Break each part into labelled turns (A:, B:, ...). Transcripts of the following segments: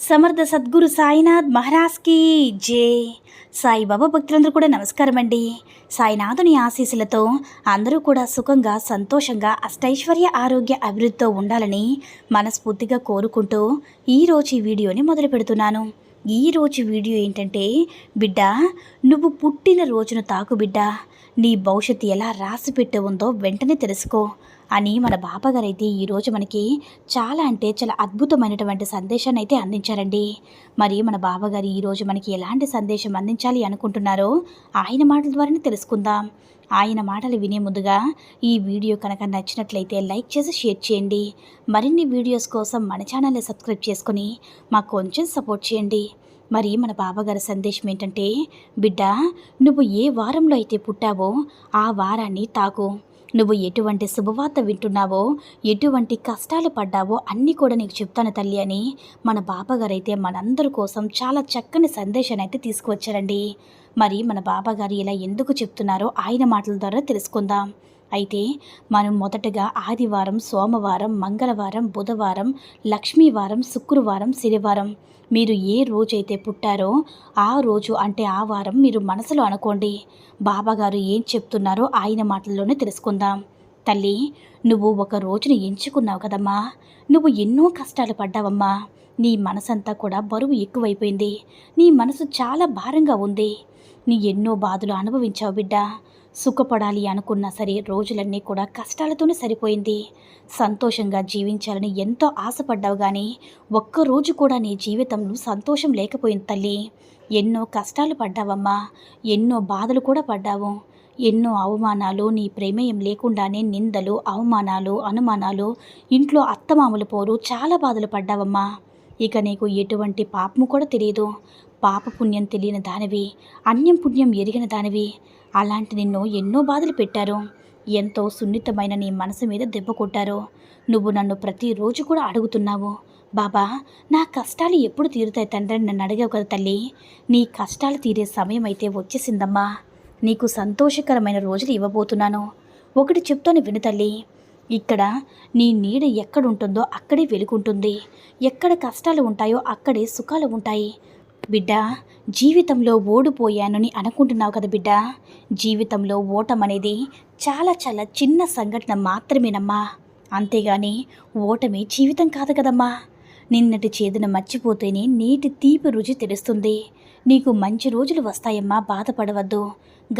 A: సమర్థ సద్గురు సాయినాథ్ మహారాజ్కి జే. సాయిబాబా భక్తులందరూ కూడా నమస్కారం అండి సాయినాథుని ఆశీస్సులతో అందరూ కూడా సుఖంగా సంతోషంగా అష్టైశ్వర్య ఆరోగ్య అభివృద్ధితో ఉండాలని మనస్ఫూర్తిగా కోరుకుంటూ ఈరోజు ఈ వీడియోని మొదలు పెడుతున్నాను. ఈరోజు వీడియో ఏంటంటే బిడ్డ నువ్వు పుట్టిన రోజును తాకు బిడ్డ. నీ భవిష్యత్తు ఎలా రాసి పెట్టి ఉందో వెంటనే తెలుసుకో. అని మన బాబాగారు అయితే ఈరోజు మనకి చాలా అంటే చాలా అద్భుతమైనటువంటి సందేశాన్ని అయితే అందించారండి. మరి మన బాబాగారు ఈరోజు మనకి ఎలాంటి సందేశం అందించాలి అనుకుంటున్నారో ఆయన మాటల ద్వారానే తెలుసుకుందాం. ఆయన మాటలు వినే ముందుగా ఈ వీడియో కనుక నచ్చినట్లయితే లైక్ చేసి షేర్ చేయండి. మరిన్ని వీడియోస్ కోసం మన ఛానల్ని సబ్స్క్రైబ్ చేసుకుని మాకు కొంచెం సపోర్ట్ చేయండి. మరి మన బాబాగారి సందేశం ఏంటంటే బిడ్డ నువ్వు ఏ వారంలో అయితే పుట్టావో ఆ వారాన్ని తాకు. నువ్వు ఎటువంటి శుభవార్త వింటున్నావో ఎటువంటి కష్టాలు పడ్డావో అన్నీ కూడా నీకు చెప్తాను తల్లి అని మన బాబాగారైతే మనందరి కోసం చాలా చక్కని సందేశాన్ని అయితే తీసుకువచ్చారండి. మరి మన బాబాగారు ఇలా ఎందుకు చెప్తున్నారో ఆయన మాటల ద్వారా తెలుసుకుందాం. అయితే మనం మొదటగా ఆదివారం సోమవారం మంగళవారం బుధవారం లక్ష్మీవారం శుక్రవారం శనివారం మీరు ఏ రోజైతే పుట్టారో ఆ రోజు అంటే ఆ వారం మీరు మనసులో అనుకోండి. బాబాగారు ఏం చెప్తున్నారో ఆయన మాటల్లోనే తెలుసుకుందాం. తల్లి నువ్వు ఒక రోజును ఎంచుకున్నావు కదమ్మా. నువ్వు ఎన్నో కష్టాలు పడ్డావమ్మా. నీ మనసంతా కూడా బరువు ఎక్కువైపోయింది. నీ మనసు చాలా భారంగా ఉంది. నీ ఎన్నో బాధలు అనుభవించావు బిడ్డ. సుఖపడాలి అనుకున్నా సరే రోజులన్నీ కూడా కష్టాలతోనే సరిపోయింది. సంతోషంగా జీవించాలని ఎంతో ఆశపడ్డావు కానీ ఒక్కరోజు కూడా నీ జీవితంలో సంతోషం లేకపోయింది తల్లి. ఎన్నో కష్టాలు పడ్డావమ్మా ఎన్నో బాధలు కూడా పడ్డావు. ఎన్నో అవమానాలు నీ ప్రమేయం లేకుండానే నిందలు అవమానాలు అనుమానాలు ఇంట్లో అత్తమామలు పోరు చాలా బాధలు పడ్డావమ్మా. ఇక నీకు ఎటువంటి పాపము కూడా తెలియదు. పాప పుణ్యం తెలియని దానివి అన్యం పుణ్యం ఎరిగిన దానివి. అలాంటి నిన్ను ఎన్నో బాధలు పెట్టారు. ఎంతో సున్నితమైన నీ మనసు మీద దెబ్బ కొట్టారు. నువ్వు నన్ను ప్రతిరోజు కూడా అడుగుతున్నావు. బాబా నా కష్టాలు ఎప్పుడు తీరుతాయి తండ్రి నన్ను అడిగావు కదా తల్లి. నీ కష్టాలు తీరే సమయం అయితే వచ్చేసిందమ్మా. నీకు సంతోషకరమైన రోజులు ఇవ్వబోతున్నాను. ఒకటి చెప్తాను విను తల్లి. ఇక్కడ నీ నీడ ఎక్కడుంటుందో అక్కడే వెలుగుంటుంది. ఎక్కడ కష్టాలు ఉంటాయో అక్కడే సుఖాలు ఉంటాయి. బిడ్డ జీవితంలో ఓడిపోయానని అనుకుంటున్నావు కదా బిడ్డ. జీవితంలో ఓటం అనేది చాలా చాలా చిన్న సంఘటన మాత్రమేనమ్మా. అంతేగాని ఓటమి జీవితం కాదు కదమ్మా. నిన్నటి చేదును మర్చిపోతేనే నేటి తీపి రుచి తెలుస్తుంది. నీకు మంచి రోజులు వస్తాయమ్మా బాధపడవద్దు.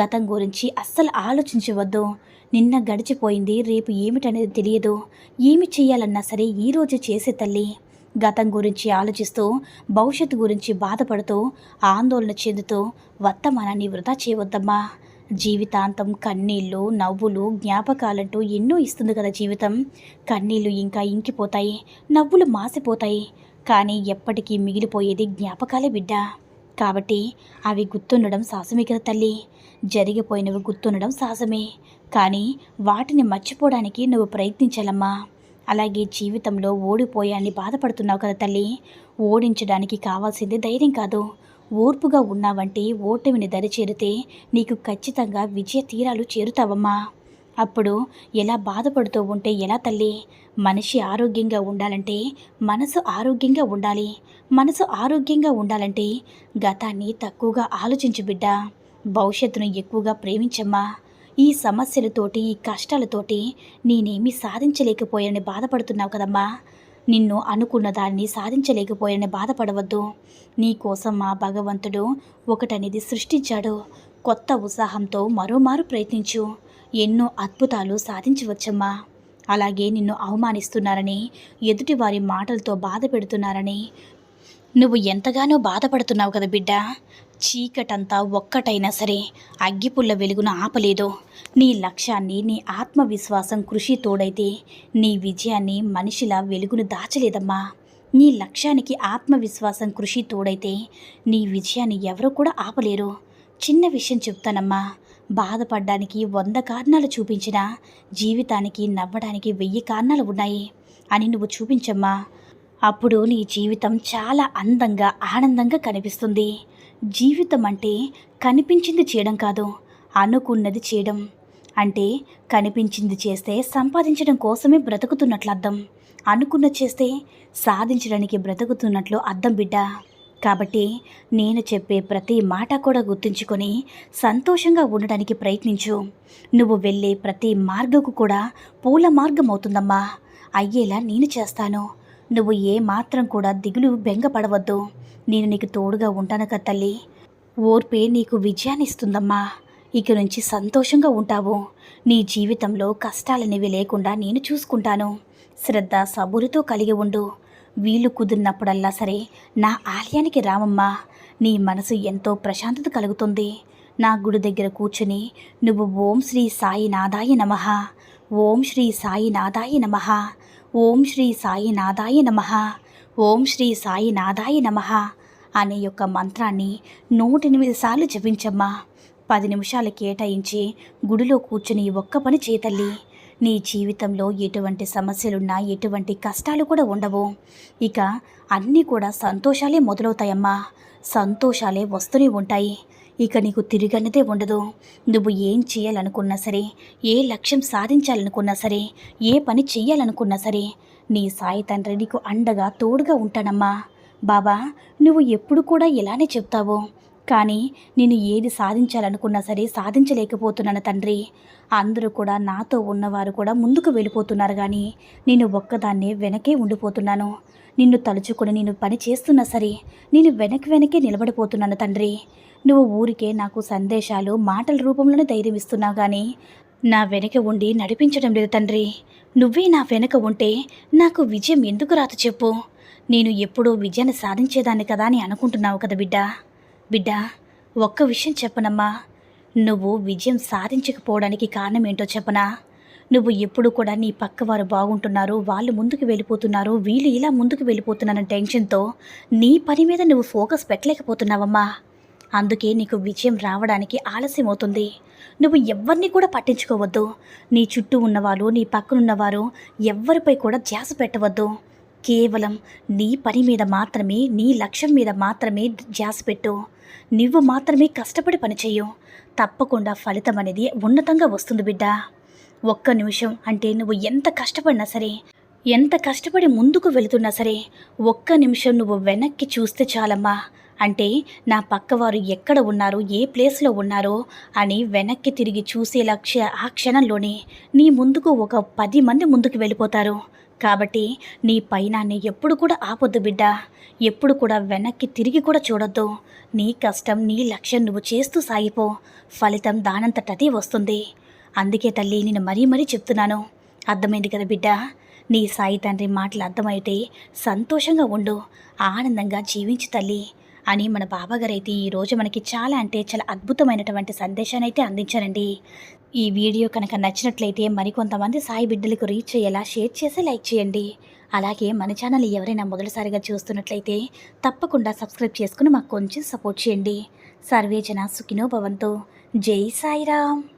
A: గతం గురించి అస్సలు ఆలోచించవద్దు. నిన్న గడిచిపోయింది రేపు ఏమిటనేది తెలియదు. ఏమి చేయాలన్నా సరే ఈరోజు చేసే తల్లి. గతం గురించి ఆలోచిస్తూ భవిష్యత్తు గురించి బాధపడుతూ ఆందోళన చెందుతూ వర్తమానాన్ని వృధా చేయవద్దమ్మా. జీవితాంతం కన్నీళ్ళు నవ్వులు జ్ఞాపకాలంటూ ఎన్నో ఇస్తుంది కదా జీవితం. కన్నీళ్ళు ఇంకా ఇంకిపోతాయి నవ్వులు మాసిపోతాయి. కానీ ఎప్పటికీ మిగిలిపోయేది జ్ఞాపకాలే బిడ్డ. కాబట్టి అవి గుర్తుండడం సాహసమే కదా తల్లి. జరిగిపోయినవి గుర్తుండడం సాహసమే. కానీ వాటిని మర్చిపోవడానికి నువ్వు ప్రయత్నించాలమ్మా. అలాగే జీవితంలో ఓడిపోయాన్ని బాధపడుతున్నావు కదా తల్లి. ఓడించడానికి కావాల్సింది ధైర్యం కాదు. ఓర్పుగా ఉన్నావంటే ఓటమిని దరిచేరితే నీకు ఖచ్చితంగా విజయ తీరాలు చేరుతావమ్మా. అప్పుడు ఎలా బాధపడుతూ ఉంటే ఎలా తల్లి? మనిషి ఆరోగ్యంగా ఉండాలంటే మనసు ఆరోగ్యంగా ఉండాలి. మనసు ఆరోగ్యంగా ఉండాలంటే గతాన్ని తక్కువగా ఆలోచించు బిడ్డ. భవిష్యత్తును ఎక్కువగా ప్రేమించమ్మా. ఈ సమస్యలతోటి ఈ కష్టాలతోటి నేనేమీ సాధించలేకపోయానని బాధపడుతున్నావు కదమ్మా. నిన్ను అనుకున్న దాన్ని సాధించలేకపోయానని బాధపడవద్దు. నీకోసం మా భగవంతుడు ఒకటనేది సృష్టించాడు. కొత్త ఉత్సాహంతో మరోమారు ప్రయత్నించు. ఎన్నో అద్భుతాలు సాధించవచ్చమ్మా. అలాగే నిన్ను అవమానిస్తున్నారని ఎదుటివారి మాటలతో బాధ పెడుతున్నారని నువ్వు ఎంతగానో బాధపడుతున్నావు కదా బిడ్డ. చీకటంతా ఒక్కటైనా సరే అగ్గిపుల్ల వెలుగును ఆపలేదు. నీ లక్ష్యాన్ని నీ ఆత్మవిశ్వాసం కృషి తోడైతే నీ విజయాన్ని మనిషిలా వెలుగును దాచలేదమ్మా. నీ లక్ష్యానికి ఆత్మవిశ్వాసం కృషి తోడైతే నీ విజయాన్ని ఎవరు కూడా ఆపలేరు. చిన్న విషయం చెప్తానమ్మా. బాధపడ్డానికి వంద కారణాలు చూపించినా జీవితానికి నవ్వడానికి వెయ్యి కారణాలు ఉన్నాయి అని నువ్వు చూపించమ్మా. అప్పుడు నీ జీవితం చాలా అందంగా ఆనందంగా కనిపిస్తుంది. జీవితం అంటే కనిపించింది చేయడం కాదు అనుకున్నది చేయడం. అంటే కనిపించింది చేస్తే సంపాదించడం కోసమే బ్రతుకుతున్నట్లు అర్థం. అనుకున్నది చేస్తే సాధించడానికి బ్రతుకుతున్నట్లు అర్థం బిడ్డ. కాబట్టి నేను చెప్పే ప్రతి మాట కూడా గుర్తుంచుకొని సంతోషంగా ఉండడానికి ప్రయత్నించు. నువ్వు వెళ్ళే ప్రతి మార్గకు కూడా పూల మార్గం అవుతుందమ్మా అయ్యేలా నేను చేస్తాను. నువ్వు ఏ మాత్రం కూడా దిగులు బెంగపడవద్దు. నేను నీకు తోడుగా ఉంటాను కదా తల్లి. ఓర్పే నీకు విజయాన్ని ఇస్తుందమ్మా ఇక నుంచి సంతోషంగా ఉంటావు. నీ జీవితంలో కష్టాలనేవి లేకుండా నేను చూసుకుంటాను. శ్రద్ధ సబురితో కలిగి ఉండు. వీలు కుదిరినప్పుడల్లా సరే నా ఆలయానికి రామమ్మా. నీ మనసు ఎంతో ప్రశాంతత కలుగుతుంది. నా గుడి దగ్గర కూర్చుని నువ్వు ఓం శ్రీ సాయి నాదాయ నమః. ఓం శ్రీ సాయి నాదాయ నమః. ఓం శ్రీ సాయి నాదాయ నమః. ఓం శ్రీ సాయి నాదాయ నమః అనే యొక్క మంత్రాన్ని నూట ఎనిమిది సార్లు జపించమ్మా. పది నిమిషాలు కేటాయించి గుడిలో కూర్చుని ఒక్క పని చేతల్లి నీ జీవితంలో ఎటువంటి సమస్యలున్నా ఎటువంటి కష్టాలు కూడా ఉండవు. ఇక అన్నీ కూడా సంతోషాలే మొదలవుతాయమ్మా. సంతోషాలే వస్తూనే ఉంటాయి. ఇక నీకు తిరిగన్నదే ఉండదు. నువ్వు ఏం చేయాలనుకున్నా సరే ఏ లక్ష్యం సాధించాలనుకున్నా సరే ఏ పని చేయాలనుకున్నా సరే నీ సాయి తండ్రి నీకు అండగా తోడుగా ఉంటానమ్మా. బాబా నువ్వు ఎప్పుడు కూడా ఇలానే చెప్తావు. కానీ నేను ఏది సాధించాలనుకున్నా సరే సాధించలేకపోతున్నాను తండ్రి. అందరూ కూడా నాతో ఉన్నవారు కూడా ముందుకు వెళ్ళిపోతున్నారు కానీ నేను ఒక్కదాన్నే వెనకే ఉండిపోతున్నాను. నిన్ను తలుచుకొని నేను పని చేస్తున్నా సరే నేను వెనక్కి వెనకే నిలబడిపోతున్నాను తండ్రి. నువ్వు ఊరికే నాకు సందేశాలు మాటల రూపంలోనే ధైర్యం ఇస్తున్నావు కానీ నా వెనక ఉండి నడిపించడం లేదు తండ్రి. నువ్వే నా వెనక ఉంటే నాకు విజయం ఎందుకు రాదు చెప్పు. నేను ఎప్పుడూ విజయాన్ని సాధించేదాన్ని కదా అని అనుకుంటున్నావు కదా బిడ్డ. బిడ్డ ఒక్క విషయం చెప్పనమ్మా. నువ్వు విజయం సాధించకపోవడానికి కారణం ఏంటో చెప్పనా? నువ్వు ఎప్పుడు కూడా నీ పక్కవారు బాగుంటున్నారు వాళ్ళు ముందుకు వెళ్ళిపోతున్నారు వీళ్ళు ఇలా ముందుకు వెళ్ళిపోతున్నారన్న టెన్షన్తో నీ పని మీద నువ్వు ఫోకస్ పెట్టలేకపోతున్నావమ్మా. అందుకే నీకు విజయం రావడానికి ఆలస్యం అవుతుంది నువ్వు ఎవరిని కూడా పట్టించుకోవద్దు. నీ చుట్టూ ఉన్నవారు నీ పక్కనున్నవారు ఎవ్వరిపై కూడా ధ్యాస పెట్టవద్దు. కేవలం నీ పని మీద మాత్రమే నీ లక్ష్యం మీద మాత్రమే ధ్యాస పెట్టు. నువ్వు మాత్రమే కష్టపడి పనిచేయు. తప్పకుండా ఫలితం అనేది ఉన్నతంగా వస్తుంది బిడ్డ. ఒక్క నిమిషం అంటే నువ్వు ఎంత కష్టపడినా సరే ఎంత కష్టపడి ముందుకు వెళుతున్నా సరే ఒక్క నిమిషం నువ్వు వెనక్కి చూస్తే చాలమ్మా. అంటే నా పక్కవారు ఎక్కడ ఉన్నారు ఏ ప్లేస్లో ఉన్నారో అని వెనక్కి తిరిగి చూసే లక్ష్య ఆ క్షణంలోనే నీ ముందుకు ఒక పది మంది ముందుకు వెళ్ళిపోతారు. కాబట్టి నీ పైనాన్ని ఎప్పుడు కూడా ఆపొద్దు బిడ్డ. ఎప్పుడు కూడా వెనక్కి తిరిగి కూడా చూడొద్దు. నీ కష్టం నీ లక్ష్యం నువ్వు చేస్తూ సాగిపో. ఫలితం దానంతటదే వస్తుంది. అందుకే తల్లి నేను మరీ మరీ చెప్తున్నాను. అర్థమైంది కదా బిడ్డ? నీ సాయి తండ్రి మాటలు అర్థమైతే సంతోషంగా ఉండు. ఆనందంగా జీవించు తల్లి. అని మన బాబాగారు అయితే ఈరోజు మనకి చాలా అంటే చాలా అద్భుతమైనటువంటి సందేశాన్ని అయితే అందించారండి. ఈ వీడియో కనుక నచ్చినట్లయితే మరికొంతమంది సాయి బిడ్డలకు రీచ్ అయ్యేలా షేర్ చేసి లైక్ చేయండి. అలాగే మన ఛానల్ ఎవరైనా మొదటిసారిగా చూస్తున్నట్లయితే తప్పకుండా సబ్స్క్రైబ్ చేసుకుని మాకు కొంచెం సపోర్ట్ చేయండి. సర్వేజన సుఖినో భవంతు. జై సాయిరామ్.